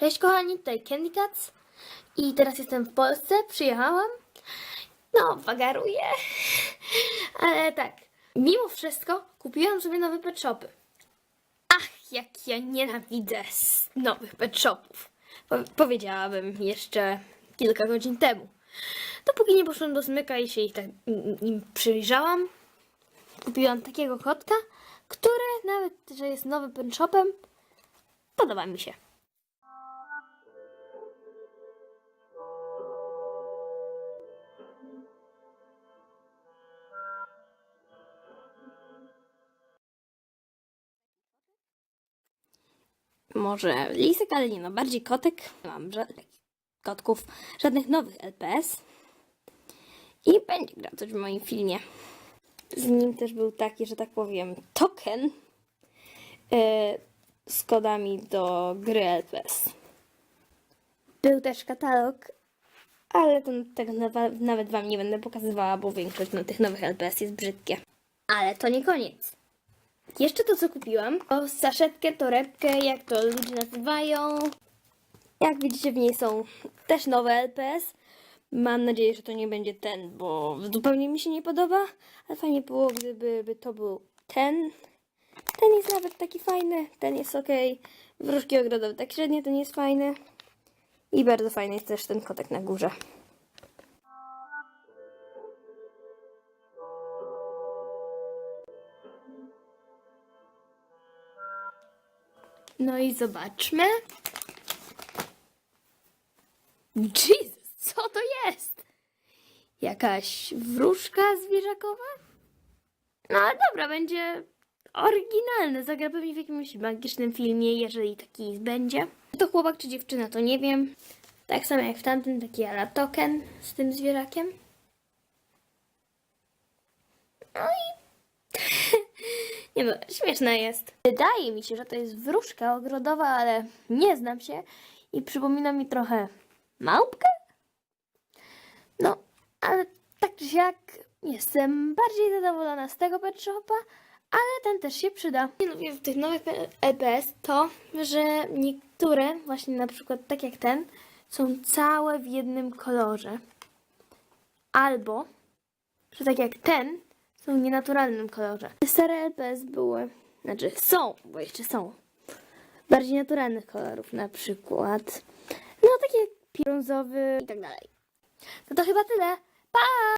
Cześć kochani, tutaj Candy Cats i teraz jestem w Polsce, przyjechałam. No, wagaruję. Ale tak, mimo wszystko kupiłam sobie nowe pet shopy. Ach, jak ja nienawidzę nowych pet shopów. Po powiedziałabym jeszcze kilka godzin temu. Dopóki nie poszłam do smyka i się ich tak im przyjrzałam, kupiłam takiego kotka, który nawet, że jest nowym pet shopem, podoba mi się. Może lisek, ale nie no, bardziej kotek. Nie mam żadnych kotków, żadnych nowych LPS. I będzie grał coś w moim filmie. Z nim też był taki, że tak powiem, token e, z kodami do gry LPS. Był też katalog, ale to, tego nawet Wam nie będę pokazywała, bo większość no, tych nowych LPS jest brzydkie. Ale to nie koniec. Jeszcze to, co kupiłam, to saszetkę, torebkę, jak to ludzie nazywają. Jak widzicie, w niej są też nowe LPS. Mam nadzieję, że to nie będzie ten, bo zupełnie mi się nie podoba, ale fajnie było, gdyby by to był ten. Ten jest nawet taki fajny, ten jest ok. Wróżki ogrodowe tak średnio, ten jest fajny. I bardzo fajny jest też ten kotek na górze. No i zobaczmy. Jesus, co to jest? Jakaś wróżka zwierzakowa? No ale dobra, będzie oryginalny. Zagra pewnie w jakimś magicznym filmie, jeżeli taki będzie. To chłopak czy dziewczyna, to nie wiem. Tak samo jak w tamtym, taki ala token z tym zwierzakiem. No i nie no, śmieszna jest. Wydaje mi się, że to jest wróżka ogrodowa, ale nie znam się i przypomina mi trochę małpkę. No, ale tak czy siak jestem bardziej zadowolona z tego pet shopa, ale ten też się przyda. Nie lubię w tych nowych EPS to, że niektóre, właśnie na przykład tak jak ten, są całe w jednym kolorze. Albo, że tak jak ten, są w nienaturalnym kolorze. Stare LPS były, znaczy są, bo jeszcze są, bardziej naturalnych kolorów, na przykład, no takie brązowy i tak dalej. No to chyba tyle. Pa!